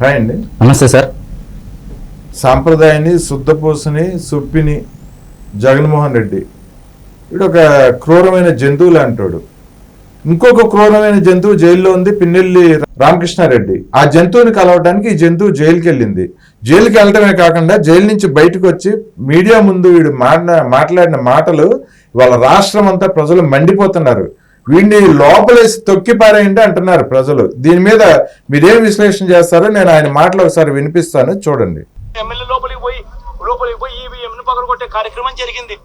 Hi అండి. నమస్తే sir. సాంప్రదాయాన్ని శుద్ధపూసని సుప్పిని జగన్మోహన్ రెడ్డి. వీడు ఒక క్రూరమైన జంతువులు అంటాడు ఇంకొక క్రూరమైన జంతువు జైల్లో ఉంది పిన్నెల్లి రామకృష్ణారెడ్డి. ఆ జంతువుని కలవడానికి ఈ జంతువు జైలుకి వెళ్ళింది జైలుకి వెళ్ళటమే కాకుండా జైలు నుంచి బయటకు వచ్చి మీడియా ముందు వీడు మాట్లాడిన మాటలు వాళ్ళ రాష్ట్రం అంతా ప్రజలు మండిపోతున్నారు. వీడిని లోపలేసి తొక్కి పారేయండి అంటున్నారు ప్రజలు. దీని మీద మీరేం విశ్లేషణ చేస్తారో నేను ఆయన మాటలు ఒకసారి వినిపిస్తాను. చూడండి. ఎమ్మెల్యే లోపలికి పోయి లోపలికి పోయి ఈవీఎం ను పగలగొట్టే కార్యక్రమం జరిగింది.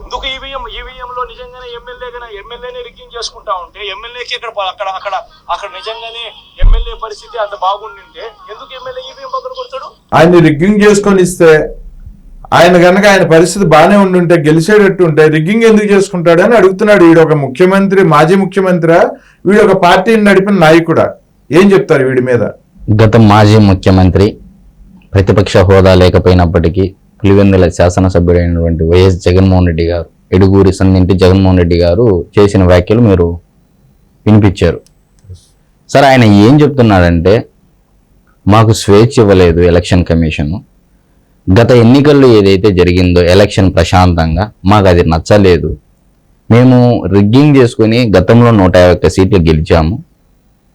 ఎందుకు ఈవీఎం? ఈవీఎం లో నిజంగానే ఎమ్మెల్యే గన ఎమ్మెల్యేనే రిగ్గింగ్ చేసుకుంటా ఉంటే ఎమ్మెల్యేకి ఇక్కడ అక్కడ అక్కడ అక్కడ నిజంగానే ఎమ్మెల్యే పరిస్థితి అంత బాగుండింటే ఎందుకు ఎమ్మెల్యే ఈవీఎం పగలగొడతాడు? ఆయన్ని రిగ్గింగ్ చేసుకొని ఇస్తే ఆయన కనుక ఆయన పరిస్థితి బాగానే ఉండుంటే గెలిచేటట్టు ఉంటే రిగ్గింగ్ ఎందుకు చేసుకుంటాడు అని అడుగుతున్నాడు. వీడు ఒక ముఖ్యమంత్రి మాజీ ముఖ్యమంత్రి వీడు ఒక పార్టీని నడిపిన నాయకుడా? ఏం చెప్తారు వీడి మీద? గత మాజీ ముఖ్యమంత్రి ప్రతిపక్ష హోదా లేకపోయినప్పటికీ పులివెందుల శాసనసభ్యుడైనటువంటి వైఎస్ జగన్మోహన్ రెడ్డి గారు ఎడుగూరి సన్నింటి జగన్మోహన్ రెడ్డి గారు చేసిన వ్యాఖ్యలు మీరు వినిపించారు. సార్ ఆయన ఏం చెప్తున్నాడంటే మాకు స్వేచ్ఛ ఇవ్వలేదు ఎలక్షన్ కమిషన్. గత ఎన్నికల్లో ఏదైతే జరిగిందో ఎలక్షన్ ప్రశాంతంగా మాకు అది నచ్చలేదు. మేము రిగ్గింగ్ చేసుకుని గతంలో నూట యాభై ఒక్క సీట్లు గెలిచాము.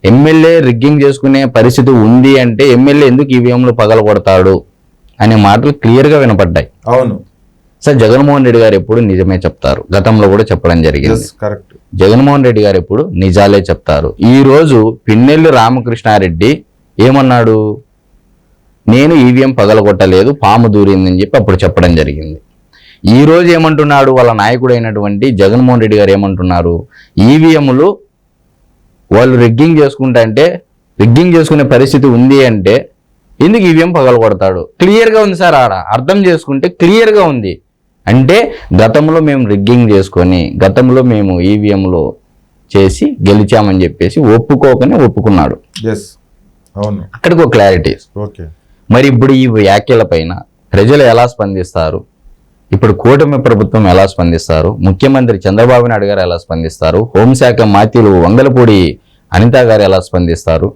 ఎమ్మెల్యే రిగ్గింగ్ చేసుకునే పరిస్థితి ఉంది అంటే ఎమ్మెల్యే ఎందుకు ఈవీఎంలు పగలగొడతాడు అనే మాటలు క్లియర్గా వినపడ్డాయి. అవును. సార్ జగన్మోహన్ రెడ్డి గారు ఎప్పుడు నిజమే చెప్తారు. గతంలో కూడా చెప్పడం జరిగింది. కరెక్ట్ జగన్మోహన్ రెడ్డి గారు ఎప్పుడు నిజాలే చెప్తారు. ఈ రోజు పిన్నెల్లి రామకృష్ణారెడ్డి ఏమన్నాడు? నేను ఈవీఎం పగలగొట్టలేదు పాము దూరిందని చెప్పి అప్పుడు చెప్పడం జరిగింది. ఈ రోజు ఏమంటున్నాడు? వాళ్ళ నాయకుడైనటువంటి జగన్మోహన్ రెడ్డి గారు ఏమంటున్నారు? ఈవీఎంలు వాళ్ళు రిగ్గింగ్ చేసుకుంటా అంటే రిగ్గింగ్ చేసుకునే పరిస్థితి ఉంది అంటే ఎందుకు ఈవీఎం పగలగొడతాడు? క్లియర్గా ఉంది సార్ ఆడ. అర్థం చేసుకుంటే క్లియర్గా ఉంది. అంటే గతంలో మేము రిగ్గింగ్ చేసుకొని గతంలో మేము ఈవీఎంలో చేసి గెలిచామని చెప్పేసి ఒప్పుకోకనే ఒప్పుకున్నాడు. ఎస్ అవును. అక్కడికి ఒక క్లారిటీ ఓకే మరి ఇప్పుడు ఈ వ్యాఖ్యల పైన ప్రజలు ఎలా స్పందిస్తారు? ఇప్పుడు కూటమి ప్రభుత్వం ఎలా స్పందిస్తారు? ముఖ్యమంత్రి చంద్రబాబు నాయుడు గారు ఎలా స్పందిస్తారు? హోంశాఖ మాత్యులు వంగలపూడి అనిత గారు ఎలా స్పందిస్తారు?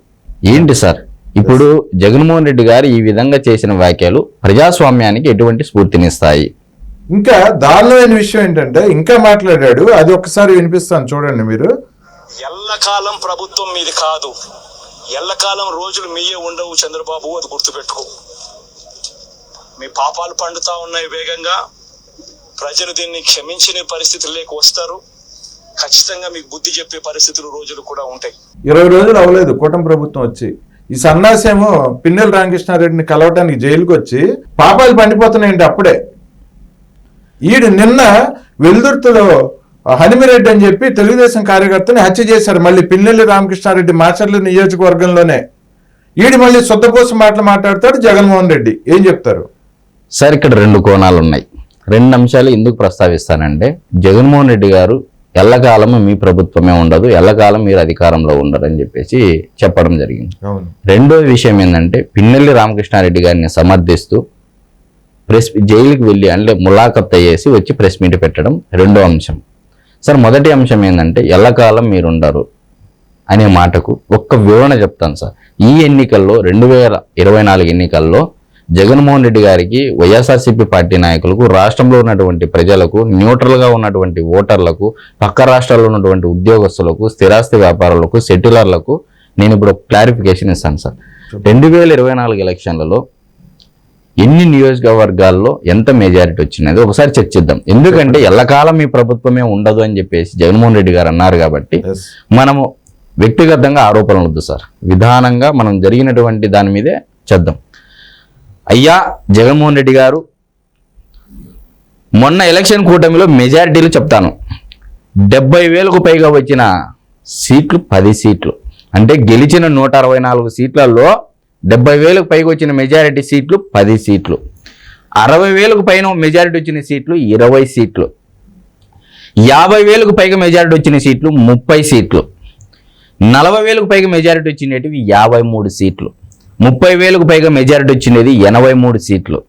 ఏంటి సార్? ఇప్పుడు జగన్మోహన్ రెడ్డి గారు ఈ విధంగా చేసిన వ్యాఖ్యలు ప్రజాస్వామ్యానికి ఎటువంటి స్ఫూర్తినిస్తాయి? ఇంకా దారుణమైన విషయం ఏంటంటే ఇంకా మాట్లాడాడు. అది ఒకసారి వినిపిస్తాను చూడండి మీరు. ఎల్లకాలం ప్రభుత్వం మీది కాదు. ఎల్లకాలం రోజులు మీయే ఉండవు చంద్రబాబు అది గుర్తుపెట్టుకో. మీ పాపాలు పండుతా ఉన్నాయి వేగంగా. ప్రజలు దీన్ని క్షమించిన పరిస్థితుల్లోకి వస్తారు. ఖచ్చితంగా మీకు బుద్ధి చెప్పే పరిస్థితులు రోజులు కూడా ఉంటాయి. ఇరవై రోజులు అవ్వలేదు కూటమి ప్రభుత్వం వచ్చి. ఈ సన్నాసేమో పిన్నెల రామకృష్ణారెడ్డిని కలవటానికి జైలుకి వచ్చి పాపాలు పండిపోతున్నాయండి అప్పుడే. ఈడు నిన్న వెల్దుర్తిలో హనిమిరెడ్డి అని చెప్పి తెలుగుదేశం కార్యకర్తని హత్య చేశారు. మళ్ళీ పిన్నెల్లి రామకృష్ణారెడ్డి మాచర్ల నియోజకవర్గంలోనే. ఈడు మళ్ళీ శుద్ధపోసం మాటలు మాట్లాడతాడు జగన్మోహన్ రెడ్డి. ఏం చెప్తారు? సార్ ఇక్కడ రెండు కోణాలు ఉన్నాయి. రెండు అంశాలు ఎందుకు ప్రస్తావిస్తానంటే జగన్మోహన్ రెడ్డి గారు ఎల్లకాలం మీ ప్రభుత్వమే ఉండదు ఎల్లకాలం మీరు అధికారంలో ఉండరు అని చెప్పేసి చెప్పడం జరిగింది. రెండో విషయం ఏంటంటే పిన్నెల్లి రామకృష్ణారెడ్డి గారిని సమర్థిస్తూ ప్రెస్ జైలుకి వెళ్ళి అంటే ములాఖత్ అయ్యేసి వచ్చి ప్రెస్ మీట్ పెట్టడం రెండో అంశం. సార్ మొదటి అంశం ఏంటంటే ఎల్లకాలం మీరుండరు అనే మాటకు ఒక్క వివరణ చెప్తాను సార్. ఈ ఎన్నికల్లో రెండు వేల ఇరవై నాలుగు ఎన్నికల్లో జగన్మోహన్ రెడ్డి గారికి వైఎస్ఆర్సీపీ పార్టీ నాయకులకు రాష్ట్రంలో ఉన్నటువంటి ప్రజలకు న్యూట్రల్గా ఉన్నటువంటి ఓటర్లకు పక్క రాష్ట్రాల్లో ఉన్నటువంటి ఉద్యోగస్తులకు స్థిరాస్తి వ్యాపారులకు సెటిలర్లకు నేను ఇప్పుడు క్లారిఫికేషన్ ఇస్తాను సార్. రెండు వేల ఇరవై నాలుగు ఎలక్షన్లలో ఎన్ని నియోజకవర్గాల్లో ఎంత మెజారిటీ వచ్చినది ఒకసారి చర్చిద్దాం ఎందుకంటే ఎల్లకాలం మీ ప్రభుత్వమే ఉండదు అని చెప్పేసి జగన్మోహన్ రెడ్డి గారు అన్నారు కాబట్టి మనము వ్యక్తిగతంగా ఆరోపణలు వద్దు సార్. విధానంగా మనం జరిగినటువంటి దాని మీదే చేద్దాం. అయ్యా జగన్మోహన్ రెడ్డి గారు మొన్న ఎలక్షన్ కూటమిలో మెజారిటీలు చెప్తాను. డెబ్బై వేలకు పైగా వచ్చిన సీట్లు పది సీట్లు. అంటే గెలిచిన నూట అరవై నాలుగు సీట్లలో డెబ్బై వేలకు పైగా వచ్చిన మెజారిటీ సీట్లు పది సీట్లు. అరవై వేలకు పైన మెజారిటీ వచ్చిన సీట్లు ఇరవై సీట్లు. యాభై వేలకు పైగా మెజారిటీ వచ్చిన సీట్లు ముప్పై సీట్లు. నలభై వేలకు పైగా మెజారిటీ వచ్చినవి యాభై మూడు సీట్లు. ముప్పై వేలకు పైగా మెజారిటీ వచ్చినది ఎనభై మూడు సీట్లు.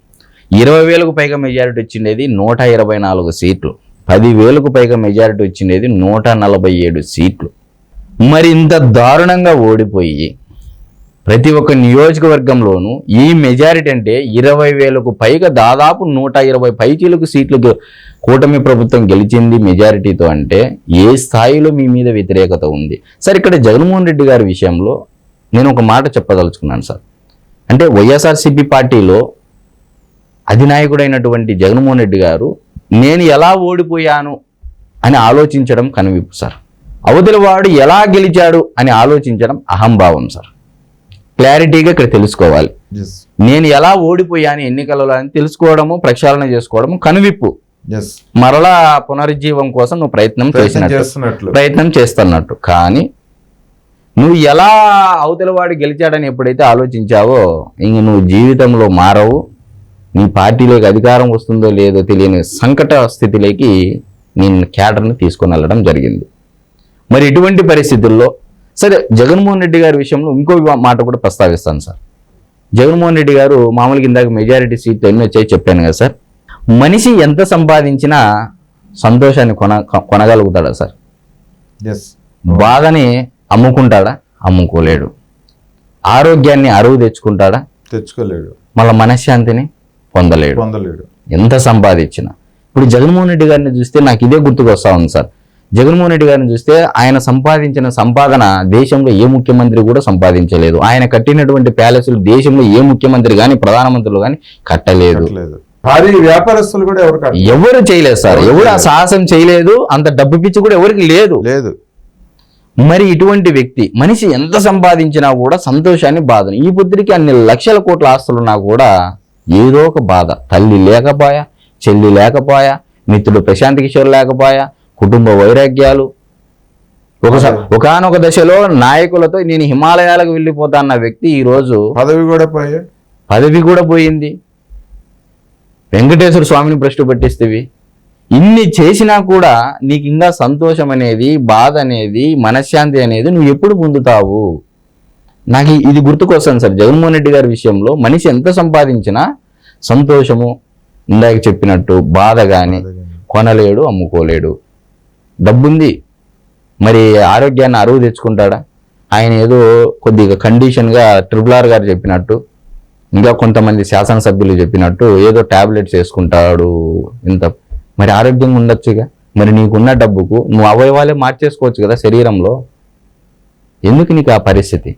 ఇరవై వేలకు పైగా మెజారిటీ వచ్చినది నూట ఇరవై నాలుగు సీట్లు. పది వేలకు పైగా మెజారిటీ వచ్చినది నూట నలభై ఏడు సీట్లు. మరి ఇంత దారుణంగా ఓడిపోయి ప్రతి ఒక్క నియోజకవర్గంలోనూ ఈ మెజారిటీ అంటే ఇరవై వేలకు పైగా దాదాపు నూట ఇరవై పైచీలకు సీట్లు కూటమి ప్రభుత్వం గెలిచింది మెజారిటీతో అంటే ఏ స్థాయిలో మీ మీద వ్యతిరేకత ఉంది? సార్ ఇక్కడ జగన్మోహన్ రెడ్డి గారి విషయంలో నేను ఒక మాట చెప్పదలుచుకున్నాను సార్. అంటే వైఎస్ఆర్సీపీ పార్టీలో అధినాయకుడైనటువంటి జగన్మోహన్ రెడ్డి గారు నేను ఎలా ఓడిపోయాను? అని ఆలోచించడం కనువిప్పు సార్. అవతలి వాడు ఎలా గెలిచాడు అని ఆలోచించడం అహంభావం సార్. క్లారిటీగా ఇక్కడ తెలుసుకోవాలి. నేను ఎలా ఓడిపోయాను ఎన్నికలలో అని తెలుసుకోవడము ప్రక్షాళన చేసుకోవడము కనువిప్పు. మరలా పునరుజ్జీవం కోసం నువ్వు ప్రయత్నం చేసినట్టు. ప్రయత్నం చేస్తున్నట్టు. కానీ నువ్వు ఎలా అవతల వాడు గెలిచాడని ఎప్పుడైతే ఆలోచించావో ఇంక నువ్వు జీవితంలో మారవు. నీ పార్టీలోకి అధికారం వస్తుందో లేదో తెలియని సంకట స్థితిలోకి నేను క్యాడర్ని తీసుకొని వెళ్ళడం జరిగింది. మరి ఇటువంటి పరిస్థితుల్లో సరే జగన్మోహన్ రెడ్డి గారి విషయంలో ఇంకో మాట కూడా ప్రస్తావిస్తాను సార్. జగన్మోహన్ రెడ్డి గారు మామూలుగా ఇందాక మెజారిటీ సీట్లు ఎన్ని వచ్చాయి చెప్పాను కదా సార్. మనిషి ఎంత సంపాదించినా సంతోషాన్ని కొన కొనగలుగుతాడా సార్? బాధని అమ్ముకుంటాడా? అమ్ముకోలేడు. ఆరోగ్యాన్ని అరువు తెచ్చుకుంటాడా? తెచ్చుకోలేడు. మళ్ళీ మనశ్శాంతిని పొందలేడు. పొందలేడు. ఎంత సంపాదించినా. ఇప్పుడు జగన్మోహన్ రెడ్డి గారిని చూస్తే నాకు ఇదే గుర్తుకు వస్తా ఉంది సార్. జగన్మోహన్ రెడ్డి గారిని చూస్తే ఆయన సంపాదించిన సంపాదన దేశంలో ఏ ముఖ్యమంత్రి కూడా సంపాదించలేదు. ఆయన కట్టినటువంటి ప్యాలెస్లు దేశంలో ఏ ముఖ్యమంత్రి కానీ ప్రధానమంత్రులు కానీ కట్టలేదు. భారీ వ్యాపారస్తులు కూడా ఎవరు ఎవరు చేయలేదు సార్. ఎవరు ఆ సాహసం చేయలేదు. అంత డబ్బు పిచ్చి కూడా ఎవరికి లేదు. లేదు. మరి ఇటువంటి వ్యక్తి మనిషి ఎంత సంపాదించినా కూడా సంతోషాన్ని బాధను. ఈ బుద్ధికి అన్ని లక్షల కోట్ల ఆస్తులున్నా కూడా ఏదో ఒక బాధ. తల్లి లేకపోయా చెల్లి లేకపోయా మిత్రుడు ప్రశాంత్ కిషోర్ లేకపోయా కుటుంబ వైరాగ్యాలు. ఒకసారి ఒకనొక దశలో నాయకులతో నేను హిమాలయాలకు వెళ్ళిపోతా అన్న వ్యక్తి ఈరోజు పదవి కూడా పోయే? పదవి కూడా పోయింది. వెంకటేశ్వర స్వామిని భ్రష్టు పట్టిస్తేవి. ఇన్ని చేసినా కూడా నీకు ఇంకా సంతోషం అనేది బాధ అనేది మనశ్శాంతి అనేది నువ్వు ఎప్పుడు పొందుతావు? నాకు ఇది గుర్తుకొస్తాను సార్ జగన్మోహన్ రెడ్డి గారి విషయంలో మనిషి ఎంత సంపాదించినా సంతోషము ఇందాక చెప్పినట్టు బాధ కానీ కొనలేడు అమ్ముకోలేడు. డబ్బుంది. మరి ఆరోగ్యాన్ని అరువు తెచ్చుకుంటాడా? ఆయన ఏదో కొద్దిగా కండిషన్గా ట్రిపుల్ ఆర్ గారు చెప్పినట్టు ఇంకా కొంతమంది శాసనసభ్యులు చెప్పినట్టు ఏదో ట్యాబ్లెట్స్ వేసుకుంటాడు ఇంత మరి ఆరోగ్యంగా ఉండొచ్చుగా? మరి నీకున్న డబ్బుకు నువ్వు అవయవాలే మార్చేసుకోవచ్చు కదా శరీరంలో? ఎందుకు నీకు ఆ పరిస్థితి?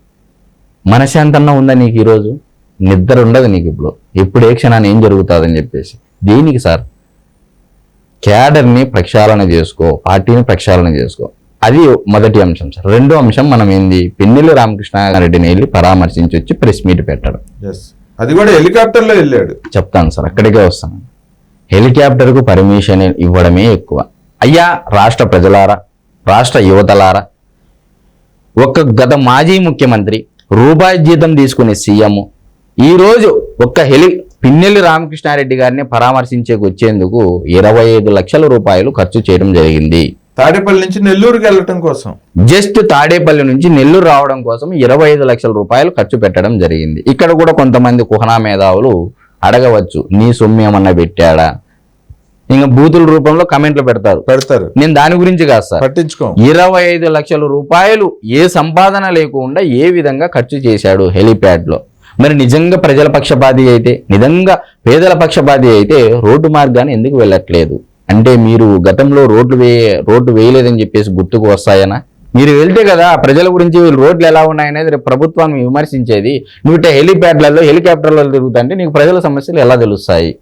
మనశ్శాంతి ఉందా నీకు ఈరోజు? నిద్ర ఉండదు నీకు ఇప్పుడు. ఎప్పుడు ఏ క్షణాన్ని ఏం జరుగుతుందని చెప్పేసి. దేనికి సార్? క్యాడర్ని ప్రక్షాళన చేసుకో పార్టీని ప్రక్షాళన చేసుకో. అది మొదటి అంశం సార్. రెండో అంశం మనం ఏంది? పిన్నెల్లి రామకృష్ణారెడ్డిని వెళ్ళి పరామర్శించి వచ్చి ప్రెస్ మీట్ పెట్టడం. అది కూడా హెలికాప్టర్లో వెళ్ళాడు. చెప్తాను సార్ అక్కడికే వస్తాను. హెలికాప్టర్కు పర్మిషన్ ఇవ్వడమే ఎక్కువ. అయ్యా రాష్ట్ర ప్రజలారా రాష్ట్ర యువతలారా ఒక్క గత మాజీ ముఖ్యమంత్రి రూపాయి జీతం తీసుకునే సీఎం ఈరోజు ఒక్క హెలి పిన్నెల్లి రామకృష్ణారెడ్డి గారిని పరామర్శించేకి వచ్చేందుకు ఇరవై ఐదు లక్షల రూపాయలు ఖర్చు చేయడం జరిగింది. తాడేపల్లి నుంచి నెల్లూరుకి వెళ్ళటం కోసం. జస్ట్ తాడేపల్లి నుంచి నెల్లూరు రావడం కోసం ఇరవై ఐదు లక్షల రూపాయలు ఖర్చు పెట్టడం జరిగింది. ఇక్కడ కూడా కొంతమంది కుహనా మేధావులు అడగవచ్చు నీ సొమ్ము ఏమన్నా పెట్టాడా? ఇంకా బూతుల రూపంలో కమెంట్లు పెడతారు. పెడతారు. నేను దాని గురించి కాదు సార్. పట్టించుకోం. ఇరవై ఐదు లక్షల రూపాయలు ఏ సంపాదన లేకుండా ఏ విధంగా ఖర్చు చేశాడు హెలిప్యాడ్లో మరి నిజంగా ప్రజల పక్షపాతి అయితే నిజంగా పేదల పక్షపాతి అయితే రోడ్డు మార్గాన్ని ఎందుకు వెళ్ళట్లేదు? అంటే మీరు గతంలో రోడ్లు వే రోడ్డు వేయలేదని చెప్పేసి గుర్తుకు వస్తాయనా? మీరు వెళ్తే కదా ప్రజల గురించి రోడ్లు ఎలా ఉన్నాయనేది ప్రభుత్వాన్ని విమర్శించేది. నువ్వు ఇట్ట హెలిప్యాడ్లలో హెలికాప్టర్లలో తిరుగుతుంటే నీకు ప్రజల సమస్యలు ఎలా తెలుస్తాయి?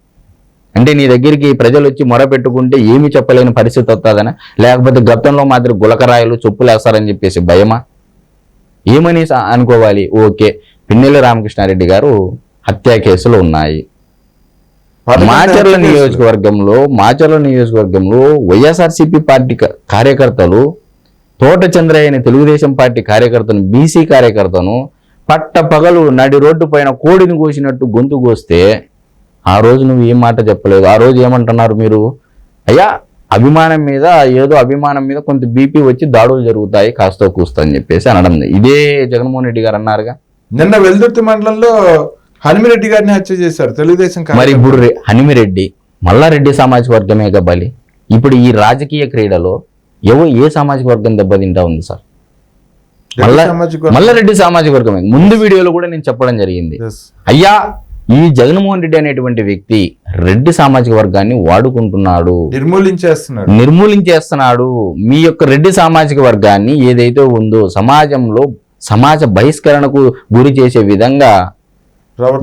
అంటే నీ దగ్గరికి ప్రజలు వచ్చి మొర పెట్టుకుంటే చెప్పలేని పరిస్థితి వస్తుందనా? లేకపోతే గతంలో మాదిరి గులకరాయలు చెప్పులు వేస్తారని చెప్పేసి భయమా? ఏమని అనుకోవాలి? ఓకే. పిన్నెల్లి రామకృష్ణారెడ్డి గారు హత్యా కేసులు ఉన్నాయి. మాచర్ల. నియోజకవర్గంలో మాచర్ల నియోజకవర్గంలో వైఎస్ఆర్సీపీ పార్టీ కార్యకర్తలు తోట చంద్రయ్య అనే తెలుగుదేశం పార్టీ కార్యకర్తను బీసీ కార్యకర్తను పట్ట పగలు నడి రోడ్డు పైన కోడిని కోసినట్టు గొంతు కోస్తే ఆ రోజు నువ్వు ఏం మాట చెప్పలేదు. ఆ రోజు ఏమంటున్నారు మీరు? అయ్యా అభిమానం మీద ఏదో అభిమానం మీద కొంత బీపీ వచ్చి దాడులు జరుగుతాయి కాస్త కూస్తా అని చెప్పేసి అనడం. ఇదే జగన్మోహన్ రెడ్డి గారు అన్నారుగా. నిన్న వెల్దుర్తి మండలంలో హనుమిరెడ్డి గారిని హత్య చేశారు. తెలుగుదేశం మరి. ఇప్పుడు హనిమిరెడ్డి మల్లారెడ్డి సామాజిక వర్గమే బలి. ఇప్పుడు ఈ రాజకీయ క్రీడలో ఎవరు ఏ సామాజిక వర్గం దెబ్బతింటా ఉంది సార్. మల్లారెడ్డి సామాజిక వర్గమే ముందు వీడియోలో కూడా నేను చెప్పడం జరిగింది. అయ్యా ఈ జగన్మోహన్ రెడ్డి అనేటువంటి వ్యక్తి రెడ్డి సామాజిక వర్గాన్ని వాడుకుంటున్నాడు. నిర్మూలించేస్తున్నాడు. నిర్మూలించేస్తున్నాడు. మీ యొక్క రెడ్డి సామాజిక వర్గాన్ని ఏదైతే ఉందో సమాజంలో సమాజ బహిష్కరణకు గురి చేసే విధంగా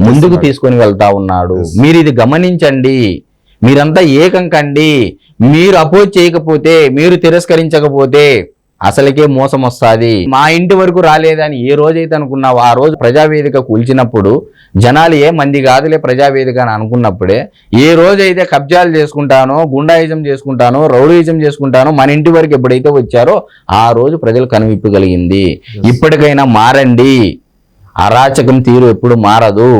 ముందుకు. తీసుకొని వెళ్తా ఉన్నాడు. మీరు ఇది గమనించండి మీరంతా ఏకం కండి మీరు అపోజ్ చేయకపోతే మీరు తిరస్కరించకపోతే అసలుకే మోసం వస్తుంది. మా ఇంటి వరకు రాలేదని ఏ రోజైతే అనుకున్నావో ఆ రోజు ప్రజావేదిక కూల్చినప్పుడు జనాలు ఏ మంది కాదులే ప్రజావేదిక అని అనుకున్నప్పుడే ఏ రోజైతే కబ్జాలు చేసుకుంటానో గుండాయిజం చేసుకుంటానో రౌడీయిజం చేసుకుంటానో మన ఇంటి వరకు ఎప్పుడైతే వచ్చారో ఆ రోజు ప్రజలు కనువిప్పు కలిగింది. ఇప్పటికైనా మారండి. అరాచకం తీరు ఎప్పుడు మారదు.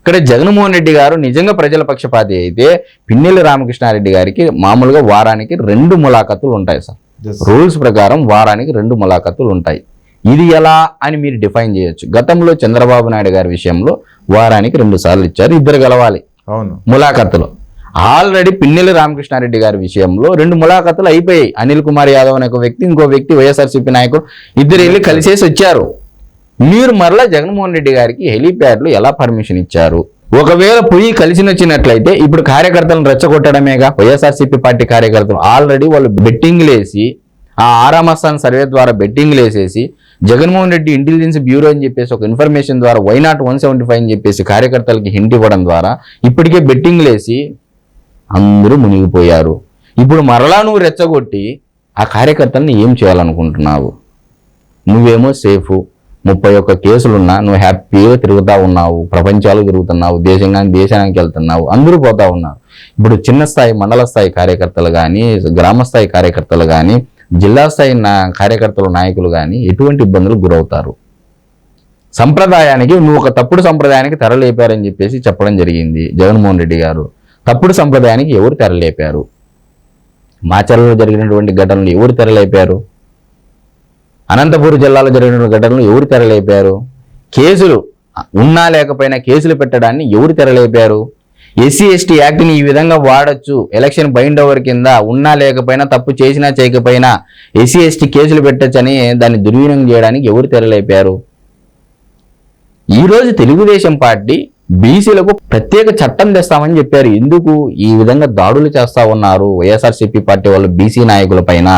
ఇక్కడ జగన్మోహన్ రెడ్డి గారు నిజంగా ప్రజల పక్షపాతి అయితే పిన్నెల్లి రామకృష్ణారెడ్డి గారికి మామూలుగా వారానికి రెండు ములాఖతులు ఉంటాయి సార్. రూల్స్ ప్రకారం వారానికి రెండు ములాఖతులు ఉంటాయి. ఇది ఎలా అని మీరు డిఫైన్ చేయొచ్చు. గతంలో చంద్రబాబు నాయుడు గారి విషయంలో వారానికి రెండు సార్లు ఇచ్చారు ఇద్దరు గెలవాలి. అవును. ములాఖతులు. ఆల్రెడీ పిన్నెల్లి రామకృష్ణారెడ్డి గారి విషయంలో రెండు ములాఖతులు అయిపోయాయి. అనిల్ కుమార్ యాదవ్ అనే ఒక వ్యక్తి ఇంకో వ్యక్తి వైఎస్ఆర్సీపీ నాయకుడు ఇద్దరు వెళ్ళి కలిసేసి వచ్చారు. మీరు మరలా జగన్మోహన్ రెడ్డి గారికి హెలీప్యాడ్లు ఎలా పర్మిషన్ ఇచ్చారు? ఒకవేళ పొయ్యి కలిసి వచ్చినట్లయితే ఇప్పుడు కార్యకర్తలను రెచ్చగొట్టడమేగా? Y S R C P party కార్యకర్తలు ఆల్రెడీ వాళ్ళు బెట్టింగ్ వేసి ఆ ఆరామస్థాన్ సర్వే ద్వారా బెట్టింగ్లు వేసేసి జగన్మోహన్ రెడ్డి ఇంటెలిజెన్స్ బ్యూరో అని చెప్పేసి ఒక ఇన్ఫర్మేషన్ ద్వారా why not one seventy five అని చెప్పేసి కార్యకర్తలకి హింట్ ఇవ్వడం ద్వారా ఇప్పటికే బెట్టింగ్లు వేసి అందరూ మునిగిపోయారు. ఇప్పుడు మరలా నువ్వు రెచ్చగొట్టి ఆ కార్యకర్తలను ఏం చేయాలనుకుంటున్నావు? నువ్వేమో సేఫ్. ముప్పై ఒక్క కేసులున్నా నువ్వు హ్యాపీగా తిరుగుతూ ఉన్నావు ప్రపంచాలు తిరుగుతున్నావు దేశంగాని దేశానికి వెళ్తున్నావు అందరూ పోతా ఉన్నారు. ఇప్పుడు చిన్న స్థాయి మండల స్థాయి కార్యకర్తలు కానీ గ్రామ స్థాయి కార్యకర్తలు కానీ జిల్లా స్థాయి నా కార్యకర్తలు నాయకులు కానీ ఎటువంటి ఇబ్బందులకు గురవుతారు. సంప్రదాయానికి నువ్వు ఒక తప్పుడు సంప్రదాయానికి తెరలేపారని చెప్పేసి చెప్పడం జరిగింది జగన్మోహన్ రెడ్డి గారు. తప్పుడు సంప్రదాయానికి ఎవరు తెరలేపారు? మాచర్లలో జరిగినటువంటి ఘటనలు ఎవరు తెరలేపారు? అనంతపురం జిల్లాలో జరిగిన ఘటనలు ఎవరు తెరలేపారు? కేసులు ఉన్నా లేకపోయినా కేసులు పెట్టడాన్ని ఎవరు తెరలేపారు? ఎస్సీ ఎస్టీ యాక్ట్ని ఈ విధంగా వాడచ్చు. ఎలక్షన్ బైండ్ ఓవర్ కింద ఉన్నా లేకపోయినా తప్పు చేసినా చేయకపోయినా ఎస్సీ ఎస్టీ కేసులు పెట్టచ్చని దాన్ని దుర్వినియోగం చేయడానికి ఎవరు తెరలేపారు? ఈరోజు తెలుగుదేశం పార్టీ బీసీలకు ప్రత్యేక చట్టం తెస్తామని చెప్పారు. ఎందుకు ఈ విధంగా దాడులు చేస్తా ఉన్నారు? వైఎస్ఆర్సీపీ పార్టీ వాళ్ళు బీసీ నాయకుల పైన.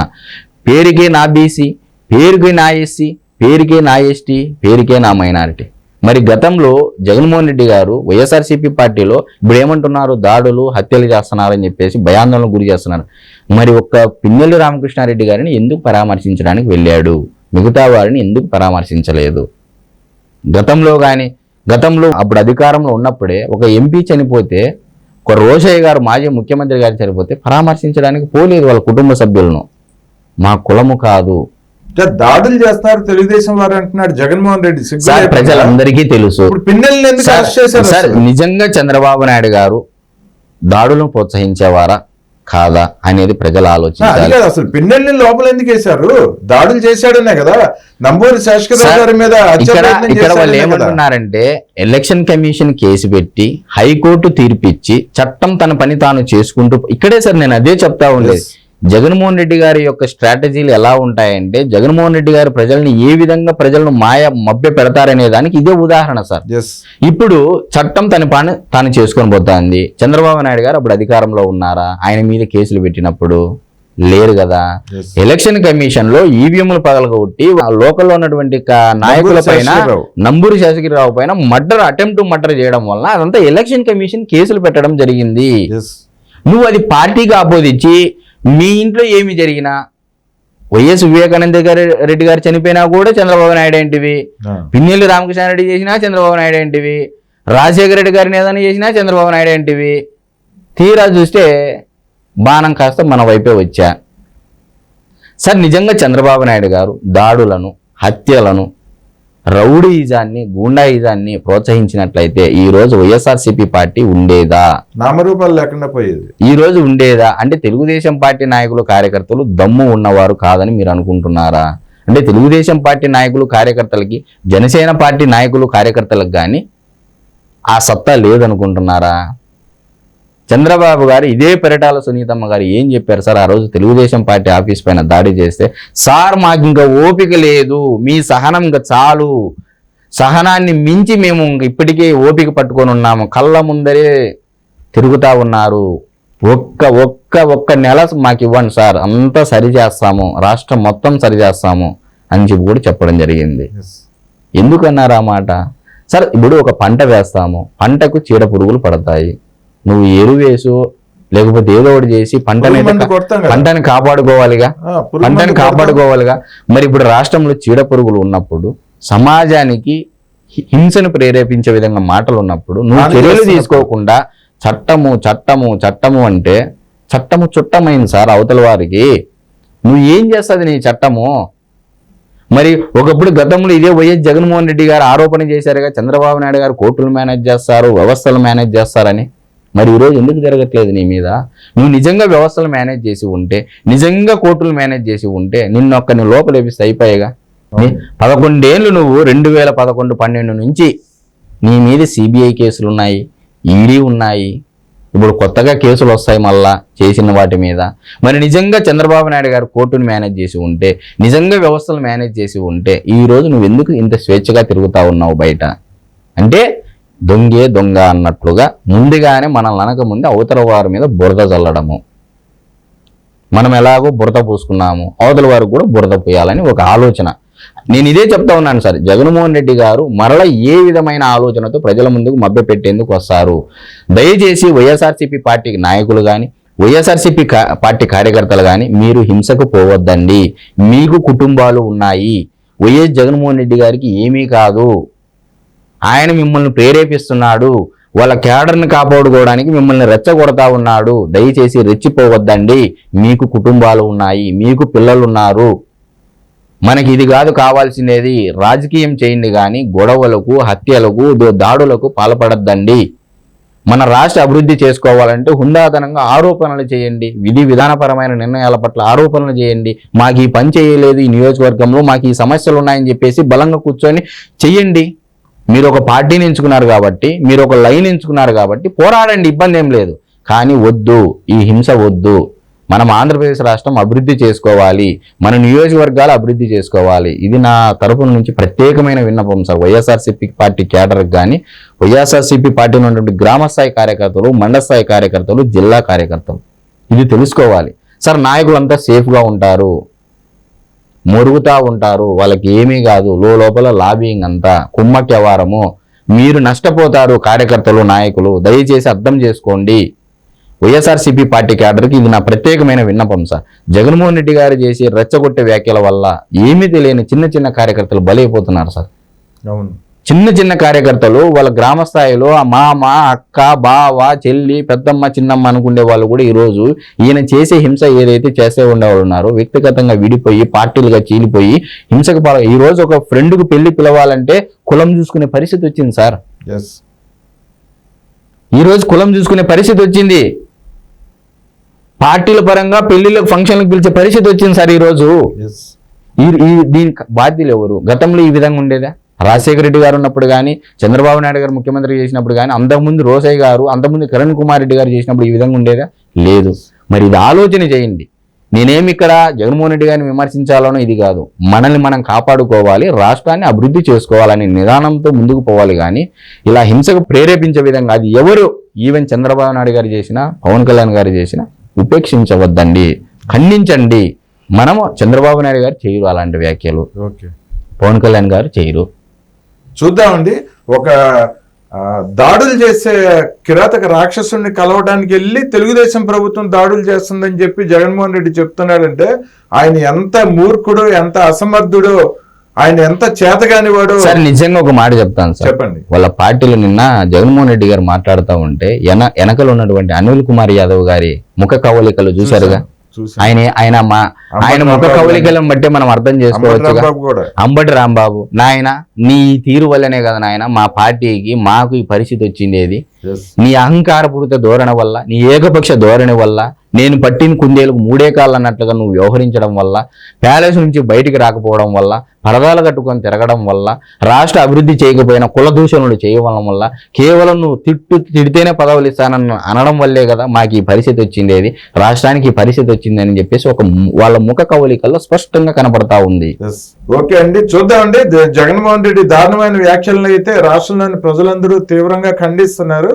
పేరుకే నా బీసీ. పేరుకే నా ఎస్సీ పేరుకే నా ఎస్టీ పేరుకే నా మైనారిటీ. మరి గతంలో జగన్మోహన్ రెడ్డి గారు వైఎస్ఆర్సీపీ పార్టీలో ఇప్పుడు ఏమంటున్నారు? దాడులు హత్యలు చేస్తున్నారని చెప్పేసి భయాందోళనకు గురి చేస్తున్నారు. మరి ఒక్క పిన్నెల్లి రామకృష్ణారెడ్డి గారిని ఎందుకు పరామర్శించడానికి వెళ్ళాడు? మిగతా వారిని ఎందుకు పరామర్శించలేదు? గతంలో కానీ గతంలో అప్పుడు అధికారంలో ఉన్నప్పుడే ఒక ఎంపీ చనిపోతే ఒక రోషయ్య గారు మాజీ ముఖ్యమంత్రి గారు చనిపోతే పరామర్శించడానికి పోలేదు వాళ్ళ కుటుంబ సభ్యులను. మా కులము కాదు. అంటే దాడులు చేస్తున్నారు తెలుగుదేశం వారు అంటున్నాడు జగన్మోహన్ రెడ్డి సార్. ప్రజలందరికీ తెలుసు పిన్నెల్ని సార్? నిజంగా చంద్రబాబు నాయుడు గారు దాడులను ప్రోత్సహించేవారా కాదా అనేది ప్రజలు ఆ, అది ఆలోచించాలి కాదు అసలు పిన్నెల్ని లోపల ఎందుకు వేశారు దాడులు చేశాడనే కదా నంబూరి శేషకర్ సార్, గారి మీద ఇక్కడ ఇక్కడ వాళ్ళు. ఏమంటున్నారంటే ఎలక్షన్ కమిషన్ కేసు పెట్టి హైకోర్టు తీర్పిచ్చి చట్టం తన పని తాను చేసుకుంటూ ఇక్కడే సార్ నేను అదే చెప్తా ఉండేది. జగన్మోహన్ రెడ్డి గారి యొక్క స్ట్రాటజీలు ఎలా ఉంటాయంటే జగన్మోహన్ రెడ్డి గారు ప్రజల్ని ఏ విధంగా ప్రజలను మాయ మభ్య పెడతారనే దానికి ఇదే ఉదాహరణ సార్. ఇప్పుడు చట్టం తన పని తాను చేసుకొని పోతుంది చంద్రబాబు నాయుడు గారు అప్పుడు అధికారంలో ఉన్నారా ఆయన మీద కేసులు పెట్టినప్పుడు లేరు కదా. ఎలక్షన్ కమిషన్లో ఈవీఎంలు పగలగొట్టి లోకల్లో ఉన్నటువంటి నాయకుల పైన శేషగిరిరావు. నంబూరి శాసగిరిరావు పైన మర్డర్ అటెంప్ట్ మర్డర్ చేయడం వల్ల అదంతా ఎలక్షన్ కమిషన్ కేసులు పెట్టడం జరిగింది. నువ్వు అది పార్టీకి ఆపోదించి మీ ఇంట్లో ఏమి జరిగినా వైఎస్ వివేకానంద గారి రెడ్డి గారు చనిపోయినా కూడా చంద్రబాబు నాయుడు ఏంటివి. పిన్నెల్లి రామకృష్ణ రెడ్డి చేసినా చంద్రబాబు నాయుడు ఏంటివి? రాజశేఖర రెడ్డి గారిని ఏదైనా చేసినా చంద్రబాబు నాయుడు ఏంటివి? తీరా చూస్తే బాణం కాస్త మన వైపే వచ్చా. సార్ నిజంగా చంద్రబాబు నాయుడు గారు దాడులను హత్యలను రౌడీయిజాన్ని గూండాయిజాన్ని ప్రోత్సహించినట్లయితే ఈ రోజు వైఎస్ఆర్సీపీ పార్టీ ఉండేదా? నామరూపాలు లేకుండా పోయేది. ఈ రోజు ఉండేదా? అంటే తెలుగుదేశం పార్టీ నాయకులు కార్యకర్తలు దమ్ము ఉన్నవారు కాదని మీరు అనుకుంటున్నారా? అంటే తెలుగుదేశం పార్టీ నాయకులు కార్యకర్తలకి జనసేన పార్టీ నాయకులు కార్యకర్తలకు కానీ ఆ సత్తా లేదనుకుంటున్నారా? చంద్రబాబు గారు ఇదే పెరటాల సునీతమ్మ గారు ఏం చెప్పారు సార్? ఆ రోజు తెలుగుదేశం పార్టీ ఆఫీస్ పైన దాడి చేస్తే సార్ మాకు ఇంకా ఓపిక లేదు. మీ సహనం ఇంకా చాలు. సహనాన్ని మించి మేము ఇంక ఇప్పటికే ఓపిక పట్టుకొని ఉన్నాము. కళ్ళ ముందరే తిరుగుతా ఉన్నారు. ఒక్క ఒక్క ఒక్క నెల మాకు ఇవ్వండి సార్. అంతా సరి చేస్తాము. రాష్ట్రం మొత్తం సరి చేస్తాము. అని చెప్పి కూడా చెప్పడం జరిగింది. ఎందుకన్నారు ఆ మాట? సార్ ఇప్పుడు ఒక పంట వేస్తాము. పంటకు చీడ పురుగులు పడతాయి. నువ్వు ఎరువేసు లేకపోతే ఏదో ఒకటి చేసి పంటని. పంటని కాపాడుకోవాలిగా పంటని. కాపాడుకోవాలిగా మరి ఇప్పుడు రాష్ట్రంలో చీడ పురుగులు ఉన్నప్పుడు సమాజానికి హింసను ప్రేరేపించే విధంగా మాటలు ఉన్నప్పుడు నువ్వు చర్యలు. తీసుకోకుండా చట్టము చట్టము చట్టము అంటే చట్టము చుట్టమైంది సార్ అవతల వారికి నువ్వు ఏం చేస్తుంది నీ చట్టము మరి ఒకప్పుడు గతంలో ఇదే వైఎస్ జగన్మోహన్ రెడ్డి గారు ఆరోపణ చేశారుగా చంద్రబాబు నాయుడు గారు కోర్టులు మేనేజ్ చేస్తారు వ్యవస్థలు మేనేజ్ చేస్తారని మరి ఈరోజు ఎందుకు జరగట్లేదు నీ మీద? నువ్వు నిజంగా వ్యవస్థలు మేనేజ్ చేసి ఉంటే నిజంగా కోర్టులు మేనేజ్ చేసి ఉంటే నిన్న ఒక్క నువ్వు లోపలేపిస్తే అయిపోయాగా? పదకొండేళ్ళు నువ్వు రెండు వేల పదకొండు పన్నెండు నుంచి నీ మీద సిబిఐ కేసులు ఉన్నాయి ఈడీ ఉన్నాయి. ఇప్పుడు కొత్తగా కేసులు వస్తాయి మళ్ళా చేసిన వాటి మీద. మరి నిజంగా చంద్రబాబు నాయుడు గారు కోర్టును మేనేజ్ చేసి ఉంటే నిజంగా వ్యవస్థలు మేనేజ్ చేసి ఉంటే ఈ రోజు నువ్వు ఎందుకు ఇంత స్వేచ్ఛగా తిరుగుతా ఉన్నావు బయట? అంటే దొంగే దొంగ అన్నట్లుగా ముందుగానే మనల్ని అనక ముందు అవతల వారి మీద బురద చల్లడము మనం ఎలాగో బురద పూసుకున్నాము అవతల వారికి కూడా బురద పోయాలని ఒక ఆలోచన. నేను ఇదే చెప్తా ఉన్నాను సార్ జగన్మోహన్ రెడ్డి గారు మరల ఏ విధమైన ఆలోచనతో ప్రజల ముందుకు మభ్య పెట్టేందుకు వస్తారు? దయచేసి వైఎస్ఆర్సీపీ పార్టీ నాయకులు కానీ వైఎస్ఆర్సీపీ పార్టీ కార్యకర్తలు కానీ మీరు హింసకు పోవద్దండి. మీకు కుటుంబాలు ఉన్నాయి. వైఎస్ జగన్మోహన్ రెడ్డి గారికి ఏమీ కాదు. ఆయన మిమ్మల్ని ప్రేరేపిస్తున్నాడు. వాళ్ళ క్యాడర్ని కాపాడుకోవడానికి మిమ్మల్ని రెచ్చగొడతా ఉన్నాడు. దయచేసి రెచ్చిపోవద్దండి. మీకు కుటుంబాలు ఉన్నాయి. మీకు పిల్లలు ఉన్నారు మనకి ఇది కాదు కావాల్సినది. రాజకీయం చేయండి కానీ గొడవలకు హత్యలకు దాడులకు పాల్పడద్దండి. మన రాష్ట్ర అభివృద్ధి చేసుకోవాలంటే హుందాతనంగా ఆరోపణలు చేయండి. విధి విధానపరమైన నిర్ణయాల పట్ల ఆరోపణలు చేయండి. మాకు ఈ పని చేయలేదు ఈ నియోజకవర్గంలో మాకు ఈ సమస్యలు ఉన్నాయని చెప్పేసి బలంగా కూర్చొని చెయ్యండి. మీరు ఒక పార్టీని ఎంచుకున్నారు కాబట్టి మీరు ఒక లైన్ ఎంచుకున్నారు కాబట్టి పోరాడండి ఇబ్బంది ఏం లేదు. కానీ వద్దు ఈ హింస వద్దు. మనం ఆంధ్రప్రదేశ్ రాష్ట్రం అభివృద్ధి చేసుకోవాలి మన నియోజకవర్గాలు అభివృద్ధి చేసుకోవాలి. ఇది నా తరపు నుంచి ప్రత్యేకమైన విన్నపం సార్. వైఎస్ఆర్సీపీ పార్టీ కేడర్కి కానీ వైఎస్ఆర్సీపీ పార్టీలో ఉన్నటువంటి గ్రామస్థాయి కార్యకర్తలు మండస్థాయి కార్యకర్తలు జిల్లా కార్యకర్తలు. ఇది తెలుసుకోవాలి. సార్ నాయకులంతా సేఫ్గా ఉంటారు. మొరుగుతూ ఉంటారు. వాళ్ళకి ఏమీ కాదు. లో లోపల లాబింగ్ అంతా కుమ్మక్యవారము మీరు నష్టపోతారు కార్యకర్తలు నాయకులు. దయచేసి అర్థం చేసుకోండి. వైఎస్ఆర్సీపీ పార్టీ క్యాడర్కి ఇది నా ప్రత్యేకమైన విన్నపం సార్. జగన్మోహన్ రెడ్డి గారు చేసి రెచ్చగొట్టే వ్యాఖ్యల వల్ల ఏమీ తెలియని చిన్న చిన్న కార్యకర్తలు బలైపోతున్నారు సార్. అవును. చిన్న చిన్న కార్యకర్తలు వాళ్ళ గ్రామ స్థాయిలో ఆ మామ అక్క బావ చెల్లి పెద్దమ్మ చిన్నమ్మ అనుకునే వాళ్ళు కూడా ఈరోజు ఈయన చేసే హింస ఏదైతే చేసే ఉండేవాళ్ళు ఉన్నారో వ్యక్తిగతంగా విడిపోయి పార్టీలుగా చీలిపోయి హింసకు పాల ఈ రోజు ఒక ఫ్రెండ్కు పెళ్ళి పిలవాలంటే కులం చూసుకునే పరిస్థితి వచ్చింది సార్. ఎస్ ఈ రోజు కులం చూసుకునే పరిస్థితి వచ్చింది. పార్టీల పరంగా పెళ్ళిళ్ళకు ఫంక్షన్లకు పిలిచే పరిస్థితి వచ్చింది సార్ ఈ రోజు. ఎస్ ఈ ఈ దీనికి బాధ్యులు ఎవరు? గతంలో ఈ విధంగా ఉండేదా? రాజశేఖర రెడ్డి గారు ఉన్నప్పుడు కానీ చంద్రబాబు నాయుడు గారు ముఖ్యమంత్రి చేసినప్పుడు కానీ అంతకుముందు రోసయ్య గారు అంతకుముందు కిరణ్ కుమార్ రెడ్డి గారు చేసినప్పుడు ఈ విధంగా ఉండేదా? లేదు. మరి ఇది ఆలోచన చేయండి. నేనేమి ఇక్కడ జగన్మోహన్ రెడ్డి గారిని విమర్శించాలనో ఇది కాదు. మనల్ని మనం కాపాడుకోవాలి రాష్ట్రాన్ని అభివృద్ధి చేసుకోవాలనే నిదానంతో ముందుకు పోవాలి కానీ ఇలా హింసకు ప్రేరేపించే విధంగా అది ఎవరు ఈవెన్ చంద్రబాబు నాయుడు గారు చేసినా పవన్ కళ్యాణ్ గారు చేసినా ఉపేక్షించవద్దండి. ఖండించండి. మనము చంద్రబాబు నాయుడు గారు చేయరు అలాంటి వ్యాఖ్యలు. ఓకే. పవన్ కళ్యాణ్ గారు చేయరు. చూద్దామండి. ఒక దాడులు చేసే కిరాతక రాక్షసుని కలవడానికి వెళ్ళి తెలుగుదేశం ప్రభుత్వం దాడులు చేస్తుందని చెప్పి జగన్మోహన్ రెడ్డి చెప్తున్నాడంటే ఆయన ఎంత మూర్ఖుడు ఎంత అసమర్థుడో ఆయన ఎంత చేతగాని వాడో సార్ నిజంగా ఒక మాట చెప్తాను సార్. చెప్పండి. వాళ్ళ పార్టీలో నిన్న జగన్మోహన్ రెడ్డి గారు మాట్లాడుతూ ఉంటే ఎన వెనకలు ఉన్నటువంటి అనిల్ కుమార్ యాదవ్ గారి ముఖ కవలికలు చూశారుగా? ఆయన ఆయన మా ఆయన ముఖ కవలికలను బట్టి మనం అర్థం కూడా. అంబటి రాంబాబు నాయన నీ తీరు వల్లనే కదా నాయన మా పార్టీకి మాకు ఈ పరిస్థితి వచ్చిండేది Yes. నీ అహంకారపూరిత ధోరణి వల్ల నీ ఏకపక్ష ధోరణి వల్ల నేను పట్టిన కుందేలకు మూడే కాళ్ళు అన్నట్లుగా నువ్వు వ్యవహరించడం వల్ల ప్యాలెస్ నుంచి బయటికి రాకపోవడం వల్ల పరదాలు కట్టుకొని తిరగడం వల్ల రాష్ట్ర అభివృద్ధి చేయకపోయినా కుల దూషణలు చేయడం వల్ల కేవలం నువ్వు తిట్టు తిడితేనే పదవులు ఇస్తానని అనడం వల్లే కదా మాకు ఈ పరిస్థితి వచ్చిండేది రాష్ట్రానికి ఈ పరిస్థితి వచ్చిందని చెప్పేసి ఒక వాళ్ళ ముఖ కవలికల్లో స్పష్టంగా కనపడతా ఉంది. ఓకే అండి. చూద్దామండి. జగన్మోహన్ రెడ్డి దారుణమైన వ్యాఖ్యలను అయితే రాష్ట్రంలోని ప్రజలందరూ తీవ్రంగా ఖండిస్తున్నారు.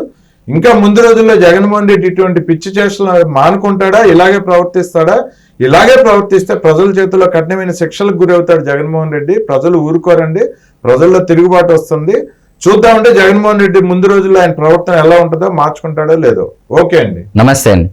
ఇంకా ముందు రోజుల్లో జగన్మోహన్ రెడ్డి ఇటువంటి పిచ్చి చేష్టలు మానుకుంటాడా? ఇలాగే ప్రవర్తిస్తాడా? ఇలాగే ప్రవర్తిస్తే ప్రజల చేతిలో కఠినమైన శిక్షలకు గురవుతాడు జగన్మోహన్ రెడ్డి. ప్రజలు ఊరుకోరండి. ప్రజల్లో తిరుగుబాటు వస్తుంది. చూద్దామంటే జగన్మోహన్ రెడ్డి ముందు రోజుల్లో ఆయన ప్రవర్తన ఎలా ఉంటుందో మార్చుకుంటాడో లేదో. ఓకే అండి. నమస్తే అండి.